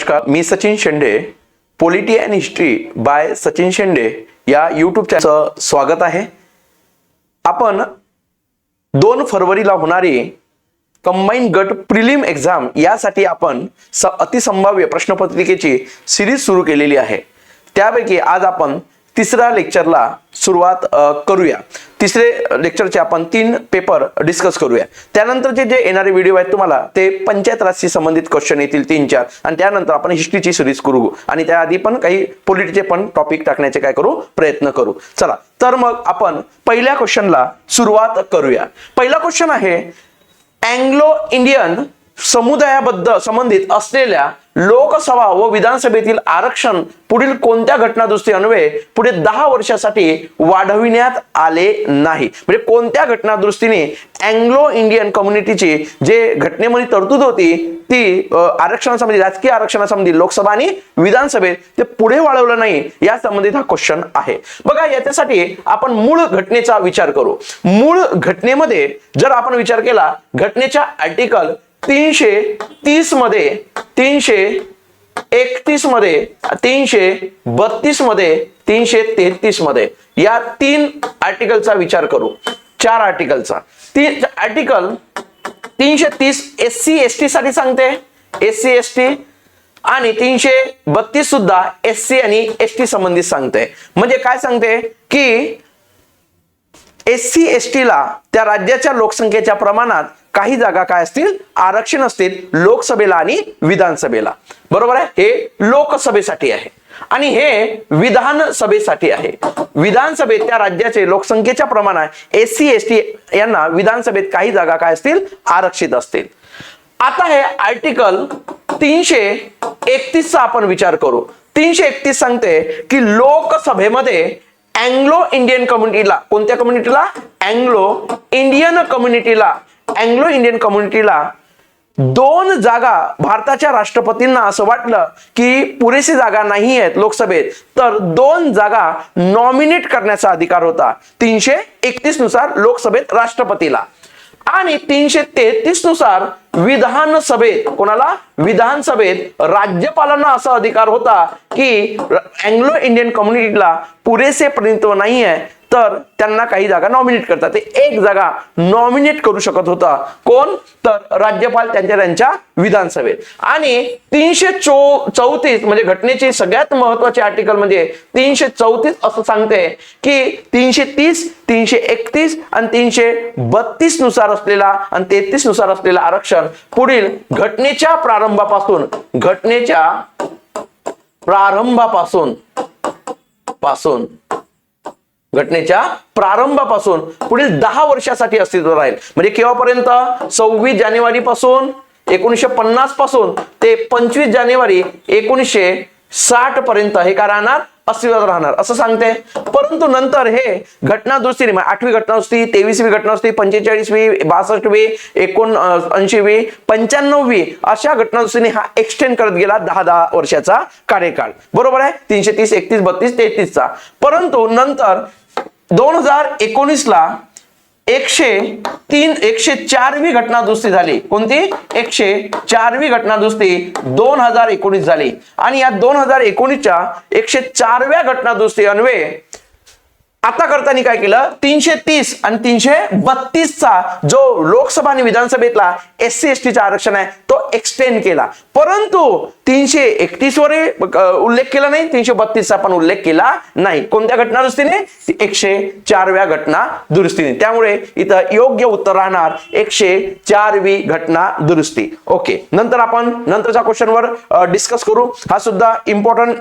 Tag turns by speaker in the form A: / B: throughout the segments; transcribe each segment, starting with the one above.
A: नमस्कार मी Sachin Shende polity and history by Sachin Shende या YouTube चॅनलचं स्वागत आहे. आपण दोन फरवरीला होणारी कंबाईन गट प्रिलिम एक्झाम यासाठी आपण स अतिसंभाव्य प्रश्नपत्रिकेची सिरीज सुरू केलेली आहे. त्यापैकी आज आपण तिसऱ्या लेक्चरला सुरुवात करूया. तिसरे लेक्चरचे आपण तीन पेपर डिस्कस करूया. त्यानंतरचे जे येणारे व्हिडिओ आहेत तुम्हाला ते पंचायत राजशी संबंधित क्वेश्चन येतील तीन चार. आणि त्यानंतर आपण हिस्ट्रीची सिरीज करू. आणि त्याआधी पण काही पॉलिटीचे पण टॉपिक टाकण्याचे काय करू? प्रयत्न करू. चला तर मग आपण पहिल्या क्वेश्चनला सुरुवात करूया. पहिला क्वेश्चन आहे अँग्लो इंडियन समुदायाबद्दल संबंधित असलेल्या लोकसभा व विधानसभेतील आरक्षण पुढील कोणत्या घटनादुरुस्ती अन्वये पुढे दहा वर्षासाठी वाढविण्यात आले नाही. म्हणजे कोणत्या घटनादुरुस्तीने अँग्लो इंडियन कम्युनिटीची जे घटनेमध्ये तरतूद होती ती आरक्षणासंबंधी राजकीय आरक्षणासंबंधी लोकसभा आणि विधानसभेत ते पुढे वाढवलं नाही या संबंधित हा क्वेश्चन आहे. बघा याच्यासाठी आपण मूळ घटनेचा विचार करू. मूळ घटनेमध्ये जर आपण विचार केला घटनेच्या आर्टिकल तीनशे तीसमध्ये तीनशे एकतीसमध्ये तीनशे बत्तीसमध्ये. तीनशे तेहतीसमध्ये या तीन आर्टिकलचा विचार करू. चार आर्टिकलचा तीन आर्टिकल तीनशे तीस एस सी एस टी साठी सांगते. एस सी एस टी आणि तीनशे बत्तीस सुद्धा एस सी आणि एस टी संबंधित सांगते. म्हणजे काय सांगते? की एस सी एस टीला त्या राज्याच्या लोकसंख्येच्या प्रमाणात काही जागा काय असतील? आरक्षण असतील लोकसभेला आणि विधानसभेला. बरोबर आहे? हे लोकसभेसाठी आहे. आणि हे विधानसभेसाठी आहे. विधानसभेत त्या राज्याचे लोकसंख्येच्या प्रमाणात एस सी एस टी यांना विधानसभेत काही जागा काय असतील? आरक्षित असतील. आता हे आर्टिकल तीनशे एकतीसचा आपण विचार करू. तीनशे एकतीस सांगते की लोकसभेमध्ये अँग्लो इंडियन कम्युनिटीला कोणत्या कम्युनिटीला अँग्लो इंडियन कम्युनिटीला अँग्लो इंडियन कम्युनिटीला दोन जागा भारताच्या राष्ट्रपतींना असं वाटलं की पुरेशी जागा नाही आहेत लोकसभेत तर दोन जागा नॉमिनेट करण्याचा अधिकार होता. तीनशे एकतीसनुसार लोकसभेत राष्ट्रपतीला. आणि तीनशे तेहतीसनुसार विधानसभेत कोणाला? विधानसभेत राज्यपालांना असा अधिकार होता की अँग्लो इंडियन कम्युनिटीला पुरेसे प्रतिनिधित्व नाही आहे तर त्यांना काही जागा नॉमिनेट करतात. ते एक जागा नॉमिनेट करू शकत होता. कोण? तर राज्यपाल त्यांच्या त्यांच्या विधानसभेत. आणि तीनशे चो चौतीस म्हणजे घटनेची सगळ्यात महत्त्वाचे आर्टिकल म्हणजे तीनशे चौतीस असं सांगते की तीनशे तीस तीनशे एकतीस आणि तीनशे बत्तीसनुसार असलेला आणि तेहतीसनुसार असलेला आरक्षण पुढील घटनेच्या प्रारंभापासून घटनेच्या प्रारंभापासून पासून घटनेच्या प्रारंभापासून पुढील दहा वर्षासाठी अस्तित्व राहील. म्हणजे केव्हापर्यंत? सव्वीस जानेवारी पासून एकोणीसशे पन्नासपासून ते पंचवीस जानेवारी एकोणीसशे साठ पर्यंत हे काय राहणार? अस्तित्वात राहणार. असं सांगते. परंतु नंतर हे घटना दुरुस्ती म्हणजे आठवी घटना दुरुस्ती तेवीसवी घटना दुरुस्ती पंचेचाळीसवी बासष्टवी एकोण ऐंशीवी पंच्याण्णववी अशा घटना दुरुस्तीने हा एक्सटेंड करत गेला दहा दहा वर्षाचा कार्यकाळ. बरोबर आहे? तीनशे तीस एकतीस बत्तीस तेहतीसचा. परंतु नंतर दोन हजार एकोणीसला एकशे तीन एकशे चारवी घटना दुरुस्ती झाली. कोणती? एकशे चारवी घटना दुरुस्ती दोन हजार एकोणीस झाली. आणि या दोन हजार एकोणीसच्या एकशे चारव्या घटना दुरुस्ती अन्वये आता करताना काय केलं? तीनशे तीस आणि तीनशे बत्तीसचा जो लोकसभा आणि विधानसभेतला एस सी एस टीचा आरक्षण आहे तो एक्सटेंड केला. परंतु तीनशे एकतीस वर उल्लेख केला नाही तीनशे बत्तीसचा पण उल्लेख केला नाही. कोणत्या घटना दुरुस्तीने? एकशे चारव्या घटना दुरुस्तीने. त्यामुळे इथं योग्य उत्तर राहणार एकशे चारवी घटना दुरुस्ती. ओके. नंतर आपण नंतरच्या क्वेश्चनवर डिस्कस करू. हा सुद्धा इम्पॉर्टंट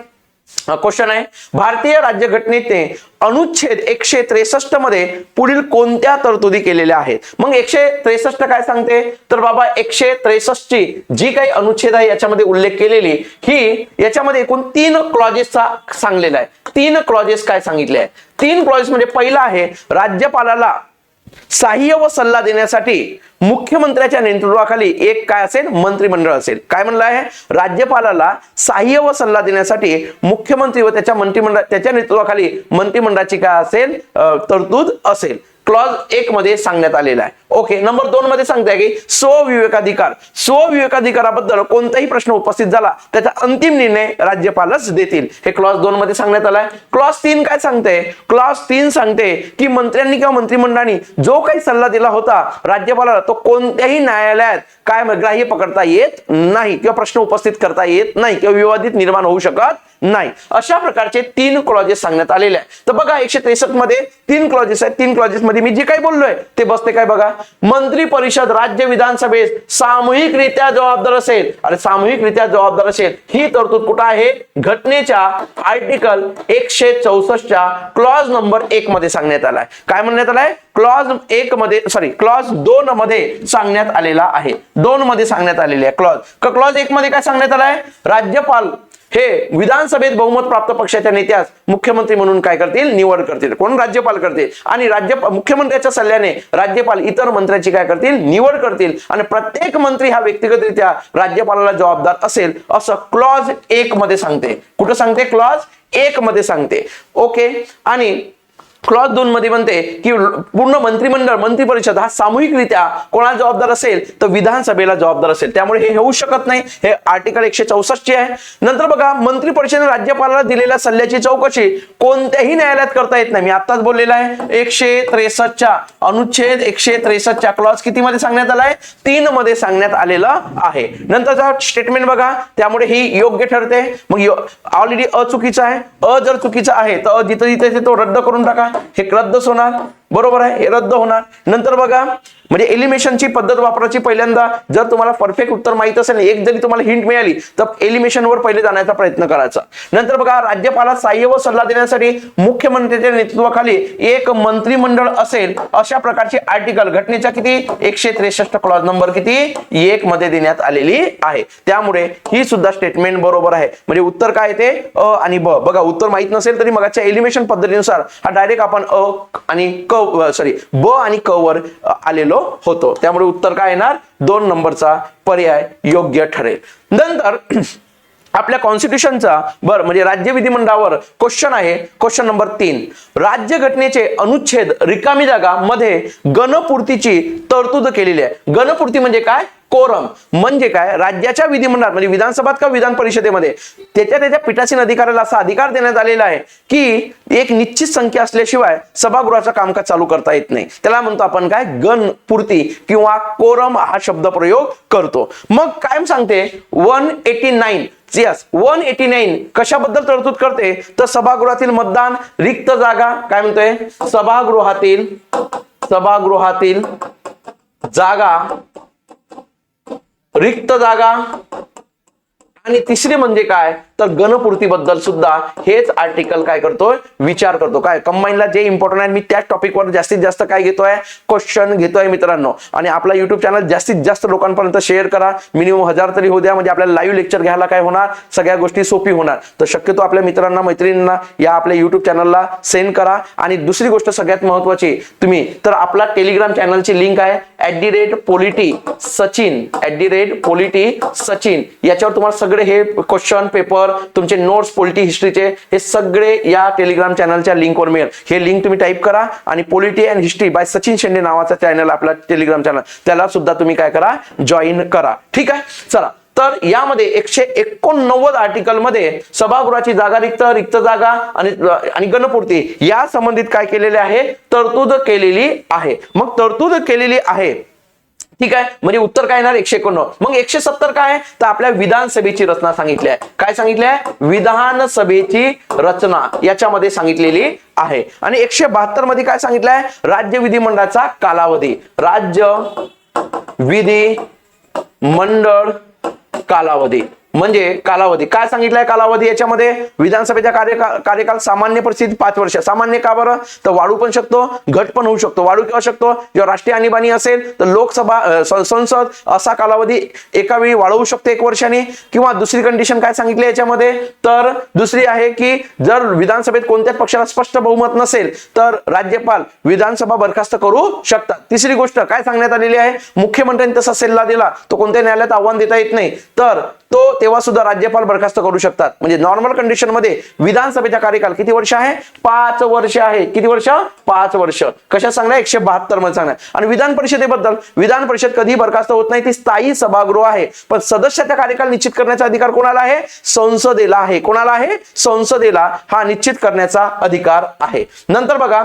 A: क्वेश्चन आहे. भारतीय राज्यघटनेने अनुच्छेद एकशे त्रेसष्टमध्ये पुढील कोणत्या तरतुदी केलेल्या आहेत? मग एकशे त्रेसष्ट काय सांगते? तर बाबा एकशे त्रेसष्ट ची जी काही अनुच्छेद आहे याच्यामध्ये उल्लेख केलेली ही याच्यामध्ये एकूण तीन क्लॉजेसचा सांगलेला आहे. तीन क्लॉजेस काय सांगितले आहे तीन क्लॉजेस म्हणजे पहिला आहे राज्यपालाला सहाय्य व सल्ला देण्यासाठी मुख्यमंत्र्याच्या नेतृत्वाखाली एक काय असेल? मंत्रिमंडळ असेल. काय म्हणलं आहे? राज्यपालाला सहाय्य व सल्ला देण्यासाठी मुख्यमंत्री व त्याच्या मंत्रिमंडळ त्याच्या नेतृत्वाखाली मंत्रिमंडळाची काय असेल? तरतूद असेल. क्लॉज एक मध्ये सांगण्यात आलेला आहे. ओके नंबर दोन मध्ये सांगताय की स्वविवेकाधिकार. स्वविवेकाधिकाराबद्दल कोणताही प्रश्न उपस्थित झाला त्याचा अंतिम निर्णय राज्यपालच देतील. हे क्लॉज दोन मध्ये सांगण्यात आलाय. क्लॉज तीन काय सांगते क्लॉज तीन सांगते की मंत्र्यांनी किंवा मंत्रिमंडळाने जो काही सल्ला दिला होता राज्यपालाला तो कोणत्याही न्यायालयात काय ग्राह्य पकडता येत नाही किंवा प्रश्न उपस्थित करता येत नाही किंवा विवादित निर्माण होऊ शकत नाही. अशा प्रकारचे तीन क्लॉजेस सांगण्यात आलेले आहे तर बघा एकशे त्रेसष्टमध्ये तीन क्लॉजेस आहेत. तीन क्लॉजेस मध्ये मी जे काही बोललोय ते बसते काय बघा? मंत्री परिषद राज्य विधानसभेस सामूहिकरित्या जबाबदार असेल. आणि सामूहिकरित्या जबाबदार असेल. ही तरतूद कुठं आहे? घटनेच्या आर्टिकल एकशे चौसष्टच्या क्लॉज नंबर एक मध्ये सांगण्यात आलाय. काय म्हणण्यात आलाय? क्लॉज एक मध्ये सॉरी क्लॉज दोन मध्ये सांगण्यात आलेला आहे. दोन मध्ये सांगण्यात आलेले आहे क्लॉज क्लॉज एक मध्ये काय सांगण्यात आलाय? राज्यपाल हे विधानसभेत बहुमत प्राप्त पक्षाच्या नेत्यास मुख्यमंत्री म्हणून काय करतील? निवड करतील. कोण राज्यपाल करतील? आणि राज्य मुख्यमंत्र्याच्या सल्ल्याने राज्यपाल इतर मंत्र्याची काय करतील? निवड करतील. आणि प्रत्येक मंत्री हा व्यक्तिगतरित्या राज्यपालाला जबाबदार असेल असं क्लॉज एक मध्ये सांगते. कुठं सांगते? क्लॉज एक मध्ये सांगते. ओके? आणि क्लॉज दोन मध्ये म्हणते की पूर्ण मंत्रिमंडळ मंत्री परिषद हा सामूहिकरित्या कोणाला जबाबदार असेल तर विधानसभेला जबाबदार असेल. त्यामुळे हे होऊ शकत नाही. हे आर्टिकल एकशे चौसष्ट चे आहे. नंतर बघा मंत्री परिषदेने राज्यपालाला दिलेल्या सल्ल्याची चौकशी कोणत्याही न्यायालयात करता येत नाही. मी आताच बोललेला आहे. एकशे त्रेसष्टच्या अनुच्छेद एकशे त्रेसष्टच्या क्लॉज किती मध्ये सांगण्यात आलाय? तीन मध्ये सांगण्यात आलेलं आहे. नंतरचा स्टेटमेंट बघा. त्यामुळे ही योग्य ठरते. मग ऑलरेडी अचुकीचं आहे. अ जर चुकीचं आहे तर अ जिथं जिथे तो रद्द करून टाका. हे रद्दच होणार बरोबर आहे हे रद्द होणार. नंतर बघा म्हणजे एलिमेशनची पद्धत वापरायची पहिल्यांदा जर तुम्हाला परफेक्ट उत्तर माहीत असेल एक जरी तुम्हाला हिंट मिळाली तर एलिमेशनवर पहिले जाण्याचा प्रयत्न करायचा. नंतर बघा राज्यपाला सहाय्य व सल्ला देण्यासाठी मुख्यमंत्र्यांच्या नेतृत्वाखाली एक मंत्रिमंडळ असेल अशा प्रकारची आर्टिकल घटनेच्या किती? एकशे त्रेसष्ट क्लॉज नंबर किती? एक मध्ये देण्यात आलेली आहे. त्यामुळे ही सुद्धा स्टेटमेंट बरोबर आहे. म्हणजे उत्तर काय ते? अ आणि ब. बघा उत्तर माहीत नसेल तरी मगाच्या एलिमेशन पद्धतीनुसार हा डायरेक्ट आपण अ आणि क सॉरी ब आणि क वर आलेलो होतो. त्यामुळे उत्तर काय येणार? दोन नंबरचा पर्याय योग्य ठरेल. नंतर आपल्या कॉन्स्टिट्यूशनचा बर म्हणजे राज्य विधिमंडळावर क्वेश्चन आहे. क्वेश्चन नंबर तीन. राज्य घटनेचे अनुच्छेद रिकामी जागा मध्ये गणपूर्तीची तरतूद केलेली आहे. गणपूर्ती म्हणजे काय? कोरम म्हणजे काय? राज्याच्या विधिमंडळात म्हणजे विधानसभात का विधान परिषदेमध्ये? त्याच्या त्याच्या पीठासीन अधिकाऱ्याला असा अधिकार देण्यात आलेला आहे की एक निश्चित संख्या असल्याशिवाय सभागृहाचं कामकाज चालू करता येत नाही. त्याला म्हणतो आपण काय? गणपूर्ती किंवा कोरम हा शब्द प्रयोग करतो. मग काय सांगते one eighty nine yes one eighty nine कशाबद्दल तरतूद करते? तर सभागृहातील मतदान रिक्त जागा काय म्हणतोय? सभागृहातील सभागृहातील जागा रिक्त जागा आणि तिसरे म्हणजे काय? तर गणपूर्तीबद्दल सुद्धा हेच आर्टिकल काय करतोय? विचार करतो. काय? कंबाईनला जे इम्पॉर्टंट आहे मी त्याच टॉपिकवर जास्तीत जास्त काय घेतोय? क्वेश्चन घेतोय मित्रांनो. आणि आपला युट्यूब चॅनल जास्तीत जास्त लोकांपर्यंत शेअर करा. मिनिमम हजार तरी होऊ द्या. म्हणजे आपल्याला लाईव्ह लेक्चर घ्यायला काय होणार? सगळ्या गोष्टी सोपी होणार. तर शक्यतो आपल्या मित्रांना मैत्रिणींना या आपल्या युट्यूब चॅनलला सेंड करा. आणि दुसरी गोष्ट सगळ्यात महत्वाची तुम्ही तर आपला टेलिग्राम चॅनलची लिंक आहे. At the rate polity Sachin at the rate polity Sachin याच्यावर तुम्हाला सगळे हे क्वेश्चन पेपर तुमचे नोट्स पोलिटी हिस्ट्रीचे हे सगळे या टेलिग्राम चॅनलच्या लिंकवर मिळेल. हे लिंक तुम्ही टाईप करा आणि polity and history by Sachin Shende नावाचा चॅनल आपला टेलिग्राम चॅनल त्याला सुद्धा तुम्ही काय करा जॉईन करा. ठीक आहे? चला. तर यामध्ये एकशे एकोणनव्वद आर्टिकलमध्ये सभागृहाची जागा रिक्त रिक्त जागा आणि आणि गणपूर्ती या संबंधित काय केलेले आहे? तरतूद केलेली आहे. मग तरतूद केलेली आहे. ठीक आहे? म्हणजे उत्तर काय येणार? एकशे एकोणनव्वद. मग एकशे सत्तर काय? तर आपल्या विधानसभेची रचना सांगितली आहे. काय सांगितली आहे? विधानसभेची रचना याच्यामध्ये सांगितलेली आहे. आणि एकशे बहात्तरमध्ये काय सांगितलं आहे? राज्य विधिमंडळाचा कालावधी. राज्य विधी मंडळ कालावधी. म्हणजे कालावधी. काय सांगितलंय कालावधी याच्यामध्ये? विधानसभेचा कार्यकाळ कार्यकाल सामान्य परिस्थिती पाच वर्ष. सामान्य का बरं? तर वाढू पण शकतो घट पण होऊ शकतो. वाढू किंवा शकतो जेव्हा राष्ट्रीय आणीबाणी असेल तर लोकसभा संसद असा कालावधी एका वेळी वाढवू शकतो एक वर्षाने. किंवा दुसरी कंडिशन काय सांगितली याच्यामध्ये? तर दुसरी आहे की जर विधानसभेत कोणत्याच पक्षाला स्पष्ट बहुमत नसेल तर राज्यपाल विधानसभा बरखास्त करू शकतात. तिसरी गोष्ट काय सांगण्यात आलेली आहे? मुख्यमंत्र्यांनी तसा सल्ला दिला. तो कोणत्या न्यायालयात आव्हान देता येत नाही. तर तो तेव्हा सुद्धा राज्यपाल बरखास्त करू शकतात. म्हणजे नॉर्मल कंडिशनमध्ये विधानसभेचा कार्यकाल किती वर्ष आहे? पाच वर्ष आहे. किती वर्ष? पाच वर्ष. कशा सांगणार? एकशे बहात्तरमध्ये सांगणार. आणि विधान परिषदेबद्दल विधान परिषद कधी बरखास्त होत नाही ती स्थायी सभागृह आहे. पण सदस्याचा कार्यकाल निश्चित करण्याचा अधिकार कोणाला आहे? संसदेला आहे. कोणाला आहे? संसदेला हा निश्चित करण्याचा अधिकार आहे. नंतर बघा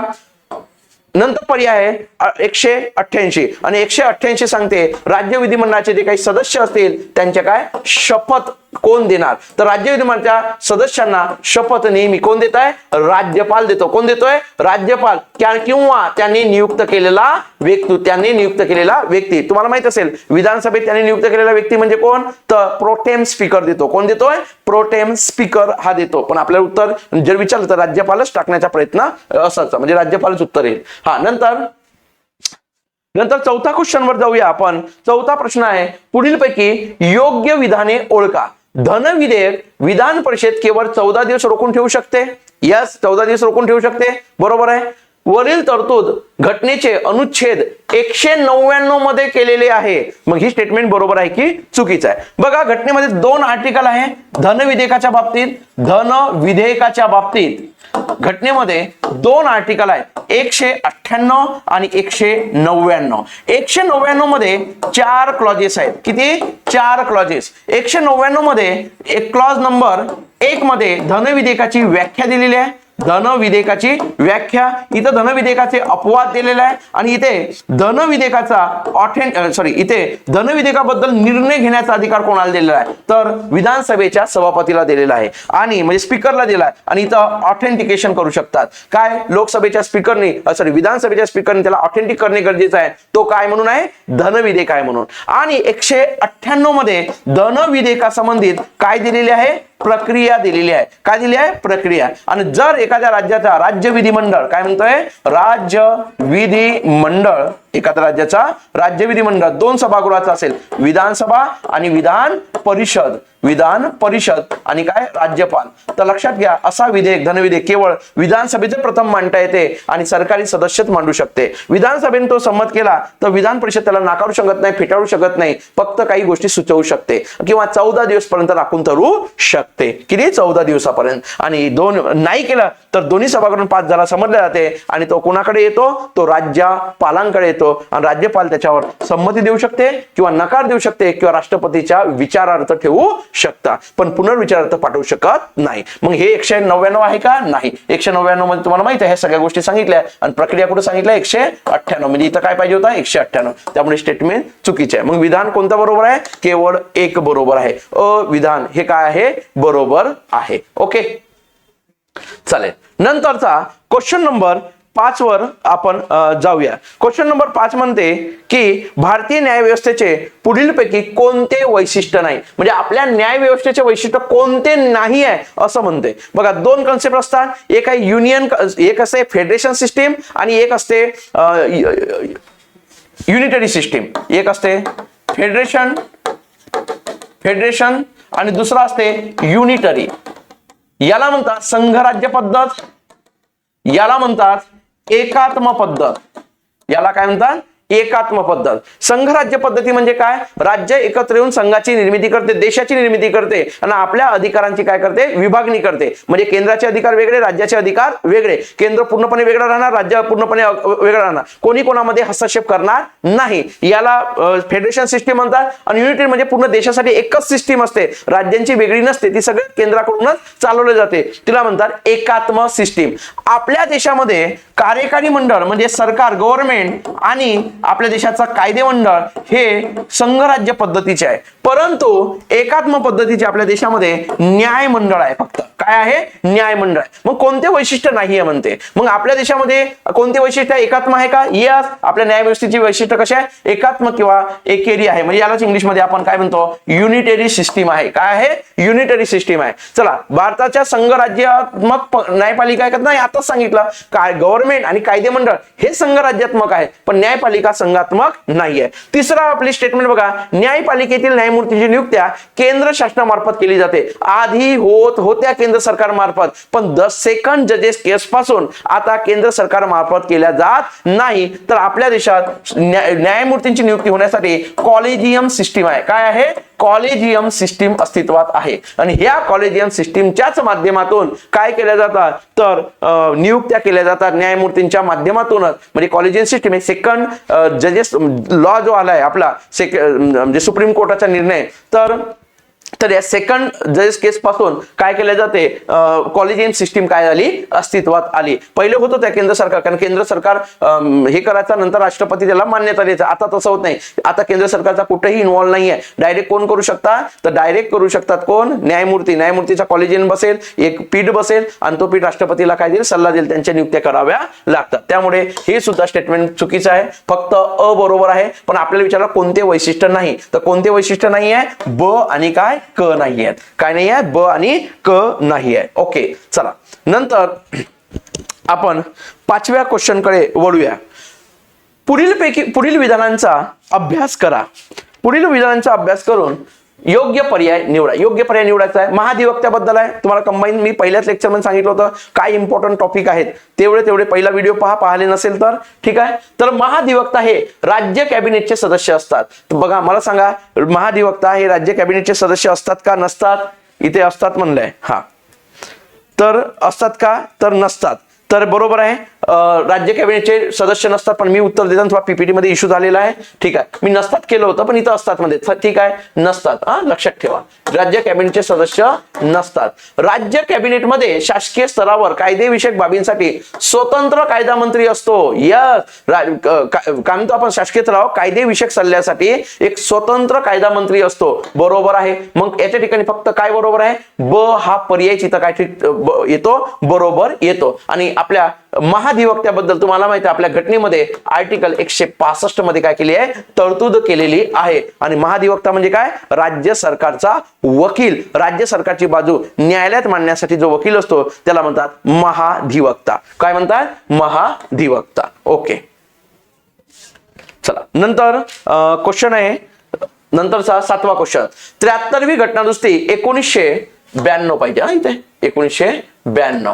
A: नंतर पर्याय आहे एकशे अठ्ठ्याऐंशी. आणि एकशे अठ्ठ्याऐंशी सांगते राज्य विधिमंडळाचे जे काही सदस्य असतील त्यांच्या काय? शपथ कोण देणार? तर राज्य विधिमंडळाच्या सदस्यांना शपथ नेहमी कोण देत आहे? राज्यपाल देतो. कोण देतोय? राज्यपाल. किंवा त्यांनी नियुक्त केलेला व्यक्ती त्यांनी नियुक्त केलेला व्यक्ती. तुम्हाला माहीत असेल विधानसभेत त्यांनी नियुक्त केलेला व्यक्ती म्हणजे कोण? तर प्रोटेम स्पीकर देतो. कोण देतोय? प्रोटेम स्पीकर हा देतो. पण आपल्याला उत्तर जर विचारलं तर राज्यपालच टाकण्याचा प्रयत्न असायचा. म्हणजे राज्यपालच उत्तर येईल. हा नंतर नंतर चौथा क्वेश्चन वर जाऊया आपण. चौथा प्रश्न आहे पुढीलपैकी योग्य विधाने ओळखा. धन विधेयक विधान परिषद केवळ चौदा दिवस रोखून ठेवू शकते? यस चौदा दिवस रोखून ठेवू शकते. बरोबर आहे? वरील तरतूद घटनेचे अनुच्छेद एकशे नव्याण्णवमध्ये केलेले आहे. मग ही स्टेटमेंट बरोबर आहे की चुकीचं आहे? बघा घटनेमध्ये दोन आर्टिकल आहे. धन विधेयकाच्या बाबतीत धन विधेयकाच्या बाबतीत. घटनेमध्ये दोन आर्टिकल आहेत. एकशे अठ्ठ्याण्णव आणि एकशे नव्याण्णव. एकशे नव्याण्णवमध्ये चार क्लॉजेस आहेत. किती? चार क्लॉजेस एकशे नव्याण्णवमध्ये एक क्लॉज नंबर एक मध्ये धन विधेयकाची व्याख्या दिलेली आहे. धन विधेयकाची व्याख्या इथं धन विधेयकाचे अपवाद दिलेला आहे आणि इथे धन विधेयकाचा सॉरी इथे धन विधेयकाबद्दल निर्णय घेण्याचा अधिकार कोणाला दिलेला आहे? तर विधानसभेच्या सभापतीला दिलेला आहे आणि म्हणजे स्पीकरला दिला आहे आणि इथं ऑथेंटिकेशन करू शकतात. काय? लोकसभेच्या स्पीकरने सॉरी विधानसभेच्या स्पीकरने त्याला ऑथेंटिक करणे गरजेचं आहे. तो काय म्हणून आहे? धन विधेयक आहे म्हणून. आणि एकशे अठ्ठ्याण्णवमध्ये धन विधेयकासंबंधित काय दिलेले आहे? प्रक्रिया दिलेली आहे. काय दिली आहे? प्रक्रिया. आणि जर एखाद्या राज्याचा राज्य विधिमंडळ काय म्हणतोय? राज्य विधिमंडळ एखाद्या राज्याचा राज्य विधिमंडळ दोन सभागृहाचा असेल विधानसभा आणि विधान परिषद विधान परिषद आणि काय? राज्यपाल. तर लक्षात घ्या असा विधेयक धनविधेयक केवळ विधानसभेचे प्रथम मांडता येते आणि सरकारी सदस्यच मांडू शकते. विधानसभेने तो संमत केला तर विधान परिषद त्याला नाकारू शकत नाही फेटाळू शकत नाही फक्त काही गोष्टी सुचवू शकते. किंवा चौदा दिवस पर्यंत राखून धरू शकते. किती? चौदा दिवसापर्यंत. आणि दोन नाही केलं तर दोन्ही सभागृह पाच झाला समजले जाते. आणि तो कोणाकडे येतो? तो राज्यपालांकडे येतो. आणि राज्यपाल त्याच्यावर संमती देऊ शकते किंवा नकार देऊ शकते किंवा राष्ट्रपतीच्या विचारार्थ ठेवू शकता. पण पुनर्विचारार्थ पाठवू शकत नाही. मग हे एकशे नव्याण्णव आहे का? नाही. एकशे नव्याण्णवमध्ये तुम्हाला माहिती आहे सगळ्या गोष्टी सांगितल्या आणि प्रक्रिया कुठे सांगितल्या? एकशे अठ्ठ्याण्णव. म्हणजे इथं काय पाहिजे होता? एकशे अठ्ठ्याण्णव. त्यामुळे स्टेटमेंट चुकीचे आहे. मग विधान कोणतं बरोबर आहे? केवळ एक बरोबर आहे. अ विधान हे काय आहे? बरोबर आहे. ओके? चालेल. नंतरचा क्वेश्चन नंबर पाच वर आपण जाऊया. क्वेश्चन नंबर पाच म्हणते की भारतीय न्याय व्यवस्थेचे पुढीलपैकी कोणते वैशिष्ट्य नाही? म्हणजे आपल्या न्याय व्यवस्थेचे वैशिष्ट्य कोणते नाही आहे असं म्हणते. बघा दोन कन्सेप्ट असतात. एक आहे युनियन एक असते फेडरेशन सिस्टीम आणि एक असते युनिटरी सिस्टीम एक असते फेडरेशन फेडरेशन आणि दुसरं असते युनिटरी याला म्हणतात संघराज्य पद्धत. याला म्हणतात एकात्म पद्धत. याला काय म्हणतात? एकात्म पद्धत संघराज्य पद्धती म्हणजे काय? राज्य एकत्र येऊन संघाची निर्मिती करते देशाची निर्मिती करते आणि आपल्या अधिकारांची काय करते? विभागणी करते. म्हणजे केंद्राचे अधिकार वेगळे राज्याचे अधिकार वेगळे. केंद्र पूर्णपणे वेगळं राहणार राज्य पूर्णपणे वेगळं राहणार. कोणी कोणामध्ये हस्तक्षेप करणार नाही. याला फेडरेशन सिस्टीम म्हणतात आणि युनिटेड म्हणजे पूर्ण देशासाठी एकच सिस्टीम असते. राज्यांची वेगळी नसते ती सगळं केंद्राकडूनच चालवले जाते. तिला म्हणतात एकात्म सिस्टीम आपल्या देशामध्ये कार्यकारी मंडळ म्हणजे सरकार गव्हर्नमेंट आणि आपल्या देशाचा कायदेमंडळ हे संघराज्य पद्धतीचे आहे. परंतु एकात्म पद्धतीचे आपल्या देशामध्ये न्याय मंडळ आहे फक्त. काय आहे? न्याय मंडळ मग कोणते वैशिष्ट्य नाही आहे म्हणते. मग आपल्या देशामध्ये कोणते वैशिष्ट्य आहे? एकात्म आहे का? यस आपल्या न्याय व्यवस्थेची वैशिष्ट्य कशी आहे? एकात्म किंवा एकेरी आहे. म्हणजे यालाच इंग्लिशमध्ये आपण काय म्हणतो? युनिटरी सिस्टीम आहे. काय आहे? युनिटरी सिस्टीम आहे. चला भारताच्या संघराज्यात्मक न्यायपालिका आहे का नाही? आताच सांगितलं. काय? गव्हर्नमेंट आणि कायदेमंडळ हे संघराज्यात्मक आहे. पण न्यायपालिका संघात्मक नाही आहे तिसरा आपली स्टेटमेंट बघा न्यायपालिकेतील न्यायमूर्तीची नियुक्त्या केंद्र शासनामार्फत केली जाते. आधी होत होत्या केंद्र सरकार मार्फत पण द सेकंड जजेस केस पासून आता केंद्र सरकार मार्फत केल्या जात नाही. तर आपल्या देशात न्याय- न्यायमूर्तींची नियुक्ती होण्यासाठी कॉलेजियम सिस्टीम आहे. काय आहे? कॉलेजियम सिस्टीम अस्तित्वात आहे. आणि ह्या कॉलेजियम सिस्टीमच्याच माध्यमातून काय केल्या जातात? तर नियुक्त्या केल्या जातात न्यायमूर्तींच्या माध्यमातूनच. म्हणजे कॉलेजियम सिस्टीम हे सेकंड जजेस लॉ जो आलाय आपला सेक म्हणजे सुप्रीम कोर्टाचा निर्णय. तर तर या सेकंड जजेस केस पासून काय केले जाते? कॉलेजियम सिस्टीम काय झाली? अस्तित्वात आली. पहिले होतं त्या केंद्र सरकार कारण केंद्र सरकार हे करायचा नंतर राष्ट्रपती त्याला मान्यता द्यायचा. आता तसं होत नाही. आता केंद्र सरकारचा कुठेही इन्व्हॉल्व नाही आहे डायरेक्ट कोण करू शकता? तर डायरेक्ट करू शकतात कोण? न्यायमूर्ती. न्यायमूर्तीचा कॉलेजियम बसेल एक पीठ बसेल आणि तो पीठ राष्ट्रपतीला काय देईल? सल्ला देईल. त्यांच्या नियुक्त्या कराव्या लागतात. त्यामुळे हे सुद्धा स्टेटमेंट चुकीचं आहे. फक्त अ बरोबर आहे. पण आपल्याला विचारलं कोणते वैशिष्ट्य नाही? तर कोणते वैशिष्ट्य नाही आहे ब आणि काय? क नाही आहेत. काय नाही आहे ब आणि क नाही आहे ओके चला. नंतर आपण पाचव्या क्वेश्चनकडे वळूया. पुढीलपैकी पुढील विधानांचा अभ्यास करा. पुढील विधानांचा अभ्यास करून योग्य पर्याय निवडा. योग्य पर्याय निवडायचा आहे. महाधिवक्त्याबद्दल आहे. तुम्हाला कंबाईन मी पहिल्याच लेक्चरमध्ये सांगितलं होतं काय इम्पॉर्टंट टॉपिक आहेत? तेवढे तेवढे पहिला व्हिडिओ पहा. पाहिले नसेल तर ठीक आहे? तर महाधिवक्ता हे राज्य कॅबिनेटचे सदस्य असतात. बघा मला सांगा महाधिवक्ता हे राज्य कॅबिनेटचे सदस्य असतात का? नसतात. इथे असतात म्हणलंय. हा. तर असतात का? तर नसतात. तर बरोबर आहे. राज्य कॅबिनेटचे सदस्य नसतात पण मी उत्तर देताना थोडा पीपीटी मध्ये इश्यू झालेला आहे. ठीक आहे. मी नसतात केलं होतं पण इथं असतात मध्ये. ठीक आहे. नसतात. हा लक्षात ठेवा. राज्य कॅबिनेटचे सदस्य नसतात. राज्य कॅबिनेटमध्ये शासकीय स्तरावर कायदेविषयक बाबींसाठी स्वतंत्र कायदा मंत्री असतो. या काय म्हणतो आपण? शासकीय स्तरावर कायदेविषयक सल्ल्यासाठी एक स्वतंत्र कायदा मंत्री असतो. बरोबर आहे. मग याच्या ठिकाणी फक्त काय बरोबर आहे? ब हा पर्याय तिथं काय येतो. बरोबर येतो. आणि आपल्या महाधिवक्त्याबद्दल तुम्हाला माहिती आपल्या घटनेमध्ये आर्टिकल एकशे पासष्टमध्ये काय केली आहे? तरतूद केलेली आहे. आणि महाधिवक्ता म्हणजे काय? राज्य सरकारचा वकील. राज्य सरकारची बाजू न्यायालयात मांडण्यासाठी जो वकील असतो त्याला म्हणतात महाधिवक्ता. काय म्हणतात? महाधिवक्ता. ओके. चला नंतर क्वेश्चन आहे. नंतरचा सातवा क्वेश्चन त्र्याहत्तरवी घटनादुरुस्ती एकोणीसशे ब्याण्णव पाहिजे हा इथे. एकोणीसशे ब्याण्णव.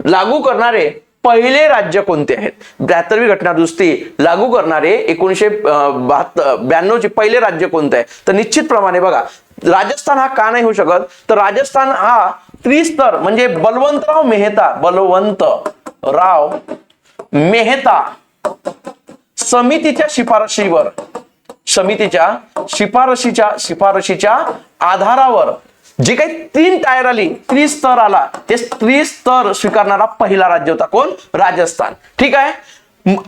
A: लागू करणारे पहिले राज्य कोणते आहेत? त्र्याहत्तरवी घटनादुरुस्ती लागू करणारे एकोणीसशे ब्याण्णव चे पहिले राज्य कोणते आहे तर निश्चितप्रमाणे बघा राजस्थान हा का नाही होऊ शकत? तर राजस्थान हा त्रिस्तर म्हणजे बलवंतराव मेहता बलवंत राव मेहता समितीच्या शिफारशीवर समितीच्या शिफारशीच्या शिफारशीच्या आधारावर जे काही तीन टायर आली त्रिस्तर आला ते त्रिस्तर स्वीकारणारा पहिला राज्य होता कोण? राजस्थान. ठीक आहे?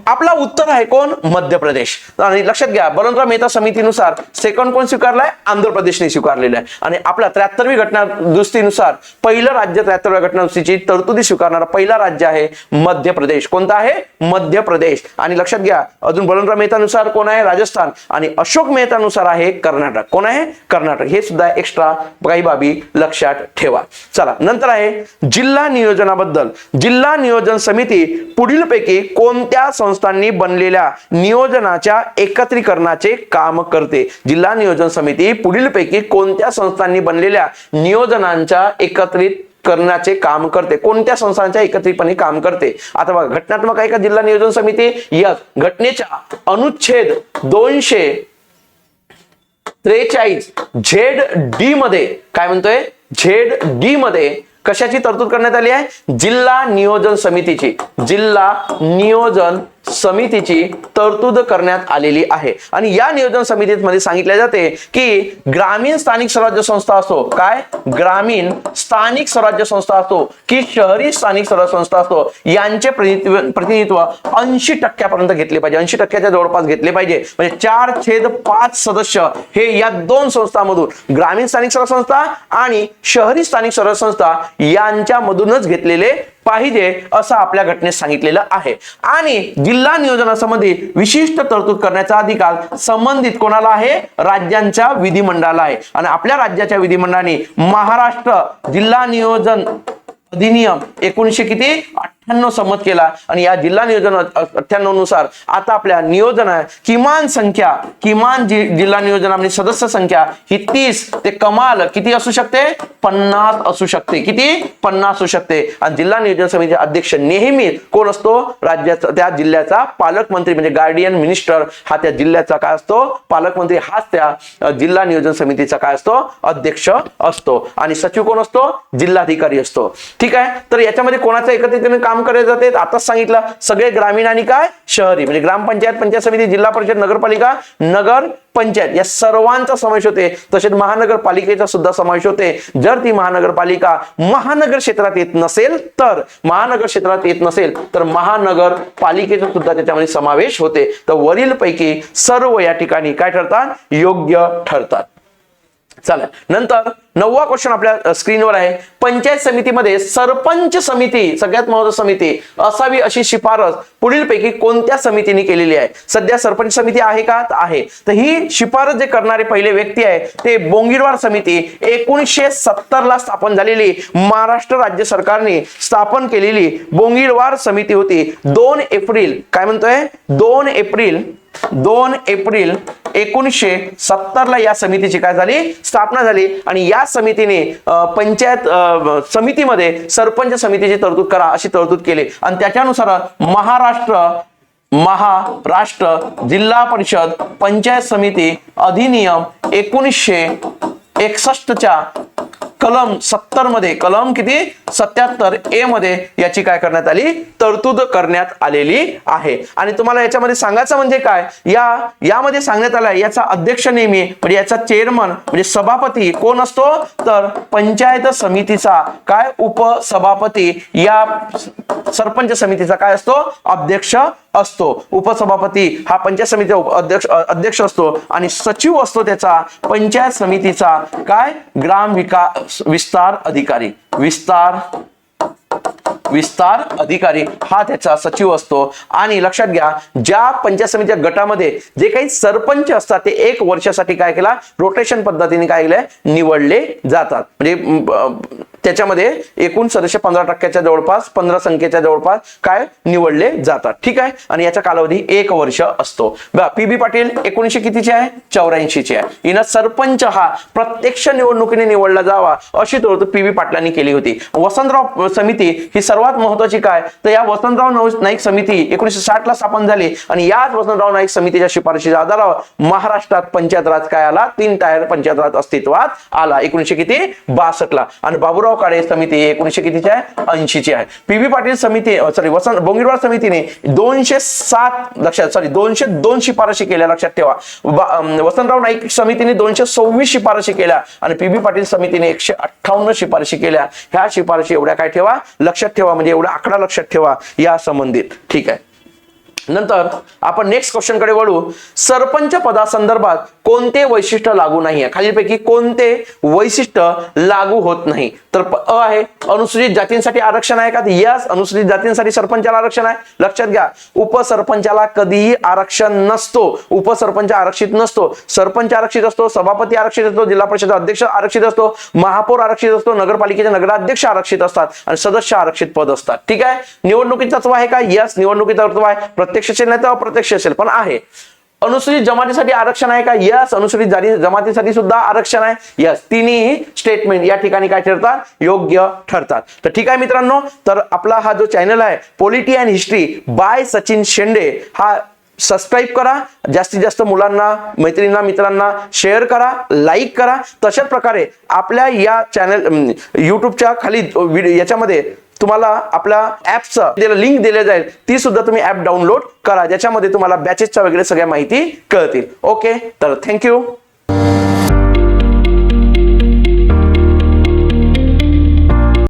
A: आपला उत्तर आहे कोण? मध्य प्रदेश आणि लक्षात घ्या बलनराम मेहता समितीनुसार सेकंड कोण स्वीकारलाय? आंध्र प्रदेशने स्वीकारलेलं आहे. आणि आपल्या त्र्याहत्तरवी घटना दुरुस्तीनुसार पहिलं राज्य त्र्याहत्तरव्या घटना दुरुस्तीची तरतुदी स्वीकारणारा पहिला राज्य आहे मध्य प्रदेश कोणता आहे? मध्य प्रदेश आणि लक्षात घ्या अजून बलनराम मेहतानुसार कोण आहे? राजस्थान. आणि अशोक मेहतानुसार आहे कर्नाटक. कोण आहे? कर्नाटक. हे सुद्धा एक्स्ट्रा काही बाबी लक्षात ठेवा. चला नंतर आहे जिल्हा नियोजनाबद्दल. जिल्हा नियोजन समिती पुढीलपैकी कोणत्या संस्थांनी बनलेल्या नियोजनाच्या एकत्रीकरणाचे काम करते. जिल्हा नियोजन समिती पुढीलपैकी कोणत्या संस्थांनी बनलेल्या नियोजनांच्या एकत्रित करण्याचे काम करते? कोणत्या संस्थांच्या एकत्रितपणे काम करते? आता बघा घटनात्मक आहे का जिल्हा नियोजन समिती? यस. घटनेच्या अनुच्छेद दोनशे त्रेचाळीस झेड डी मध्ये काय म्हणतोय? झेड डी मध्ये कशाची तरतूद करण्यात आली आहे? जिल्हा नियोजन समितीची. जिल्हा नियोजन समितीची तरतूद करण्यात आलेली आहे. आणि या नियोजन समितीमध्ये सांगितले जाते की ग्रामीण स्थानिक स्वराज्य संस्था असो काय? ग्रामीण स्थानिक स्वराज्य संस्था असो की शहरी स्थानिक स्वराज्य संस्था असो यांचे प्रतिनिधित्व प्रतिनिधित्व ऐंशी टक्क्यापर्यंत घेतले पाहिजे. ऐंशी टक्क्याच्या जवळपास घेतले पाहिजे. म्हणजे चार छेद पाच सदस्य हे या दोन संस्थांमधून ग्रामीण स्थानिक स्वराज्य संस्था आणि शहरी स्थानिक स्वराज्य संस्था यांच्यामधूनच घेतलेले पाहिजे असं आपल्या घटनेत सांगितलेलं आहे. आणि जिल्हा नियोजनासंबंधी विशिष्ट तरतूद करण्याचा अधिकार संबंधित कोणाला आहे? राज्यांच्या विधिमंडळाला आहे. आणि आपल्या राज्याच्या विधिमंडळाने महाराष्ट्र जिल्हा नियोजन अधिनियम एकोणीसशे किती? अठ्ठ्याण्णव संमत केला आणि या जिल्हा नियोजन अठ्ठ्याण्णवनुसार आता आपल्या नियोजन किमान संख्या किमान जिल्हा जिल्हा नियोजनामध्ये सदस्य संख्या ही तीस ते कमाल किती असू शकते? पन्नास असू शकते. किती? पन्नास असू शकते. आणि जिल्हा नियोजन समिती अध्यक्ष नेहमी कोण असतो? राज्याचा त्या जिल्ह्याचा पालकमंत्री म्हणजे गार्डियन मिनिस्टर हा त्या जिल्ह्याचा काय असतो? पालकमंत्री हाच त्या जिल्हा नियोजन समितीचा काय असतो? अध्यक्ष असतो. आणि सचिव कोण असतो? जिल्हाधिकारी असतो. ठीक आहे? तर याच्यामध्ये कोणाचं एकत्रितपणे काम केले जाते. आताच सांगितलं सगळे ग्रामीण आणि काय? शहरी. म्हणजे ग्रामपंचायत पंचायत समिती जिल्हा परिषद नगरपालिका नगर पंचायत. या सर्वांचा समावेश होते. तसेच महानगरपालिकेचा सुद्धा समावेश होते. जर ती महानगरपालिका महानगर क्षेत्रात येत नसेल तर महानगर क्षेत्रात येत नसेल तर महानगरपालिकेचा सुद्धा त्याच्यामध्ये समावेश होते. तर वरील पैकी सर्व या ठिकाणी काय ठरतात? योग्य ठरतात. चला नंतर नववा क्वेश्चन आपल्या स्क्रीनवर आहे. पंचायत समितीमध्ये सरपंच समिती सगळ्यात महत्वाची समिती असावी अशी शिफारस पुढीलपैकी कोणत्या समितीने केलेली आहे? सध्या सरपंच समिती आहे का? आहे. तर ही शिफारस जे करणारे पहिले व्यक्ती आहे ते बोंगीरवार समिती. एकोणीसशे सत्तर ला स्थापन झालेली महाराष्ट्र राज्य सरकारने स्थापन केलेली बोंगीरवार समिती होती. दोन एप्रिल काय म्हणतोय? दोन एप्रिल दोन एप्रिल एकोणीसशे सत्तर ला या समितीची काय झाली? स्थापना झाली. आणि या समितीने पंचायत समितीमध्ये सरपंच समितीची तरतूद करा अशी तरतूद केली. आणि त्याच्यानुसार महाराष्ट्र महाराष्ट्र जिल्हा परिषद पंचायत समिती अधिनियम एकोणीसशे एकसष्टच्या कलम सत्तरमध्ये कलम किती? सत्याहत्तर ए मध्ये याची काय करण्यात आली? तरतूद करण्यात आलेली आहे. आणि तुम्हाला याच्यामध्ये सांगायचं म्हणजे काय? या यामध्ये सांगण्यात आलं याचा अध्यक्ष नेहमी म्हणजे याचा चेअरमन म्हणजे सभापती कोण असतो? तर पंचायत समितीचा. काय? उपसभापती. या सरपंच समितीचा काय असतो? अध्यक्ष असतो. उपसभापती हा पंचायत समितीचा उप- अध्यक्ष अध्यक्ष असतो. आणि सचिव असतो त्याचा. पंचायत समितीचा. काय? ग्राम विकास विस्तार अधिकारी विस्तार विस्तार अधिकारी हा त्याचा सचिव असतो. आणि लक्षात घ्या ज्या पंचायत समितीच्या गटामध्ये जे काही सरपंच असतात ते एक वर्षासाठी काय केला? रोटेशन पद्धतीने काय केलंय? निवडले जातात. म्हणजे त्याच्यामध्ये एकूण सदस्य पंधरा टक्क्याच्या जवळपास पंधरा संख्येच्या जवळपास काय निवडले जातात. ठीक आहे? आणि याचा कालावधी एक वर्ष असतो. पी बी पाटील एकोणीशे कितीचे आहे? चौऱ्याऐंशीचे आहे. हिनं सरपंच हा प्रत्यक्ष निवडणुकीने निवडला जावा अशी तरतूद पी बी पाटलांनी केली होती. वसंतराव समिती ही सर्वात महत्वाची काय? तर या वसंतराव नाईक समिती एकोणीशे साठ ला स्थापन झाली आणि याच वसंतराव नाईक समितीच्या शिफारशीच्या आधारावर महाराष्ट्रात पंचायत राज काय आला? तीन टायर पंचायत राज अस्तित्वात आला. एकोणीशे किती? बासष्ट ला आणि बाबूराव काळे समिती एकोणीशे कितीची आहे? ऐंशीची आहे. पी व्ही पाटील समिती सॉरी वसंत बोंगिरवाड समितीने दोनशे सात लक्षात सॉरी दोनशे दोन शिफारशी केल्या लक्षात ठेवा. वसंतराव नाईक समितीने दोनशे सव्वीस शिफारशी केल्या आणि पी व्ही पाटील समितीने एकशे अठ्ठावन्न शिफारशी केल्या. ह्या शिफारशी एवढ्या काय ठेवा? लक्षात ठेवा म्हणजे एवढा आकडा लक्षात ठेवा या संबंधित. ठीक आहे. नंतर आपण नेक्स्ट क्वेश्चनकडे वळू. सरपंच पदासंदर्भात कोणते वैशिष्ट्य लागू नाही आहे खालीलपैकी कोणते वैशिष्ट्य लागू होत नाही? तर अ आहे. अनुसूचित जातींसाठी आरक्षण आहे का? यस अनुसूचित जातींसाठी सरपंचाला आरक्षण आहे. लक्षात घ्या. उपसरपंचाला कधीही आरक्षण नसतो. उपसरपंच आरक्षित नसतो. सरपंच आरक्षित असतो. सभापती आरक्षित असतो. जिल्हा परिषद अध्यक्ष आरक्षित असतो. महापौर आरक्षित असतो. नगरपालिकेचे नगराध्यक्ष आरक्षित असतात. आणि सदस्य आरक्षित पद असतात. ठीक आहे? निवडणुकीत तत्व आहे का? यस निवडणुकीत तत्व आहे. प्रत्यक्ष असेल नाही तर अप्रत्यक्ष असेल. पण आहे. अनुसूचित जमातीसाठी आरक्षण आहे का? यस अनुसूचित जाती जमातीसाठी सुद्धा आरक्षण आहे. यस तिन्ही स्टेटमेंट या ठिकाणी काय ठरतात? योग्य ठरतात. तर ठीक आहे मित्रांनो तर आपला हा जो चॅनल आहे polity and history by Sachin Shende हा सबस्क्राईब करा. जास्तीत जास्त मुलांना मैत्रिणींना मित्रांना शेअर करा लाईक करा. तशाच प्रकारे आपल्या या चॅनल युट्यूबच्या खाली याच्यामध्ये तुम्हाला आपल्या ऍपचं लिंक दिले जाईल ती सुद्धा तुम्ही ऍप डाउनलोड करा ज्याच्यामध्ये तुम्हाला बॅचेसच्या वगैरे सगळ्या माहिती कळतील. ओके तर थँक्यू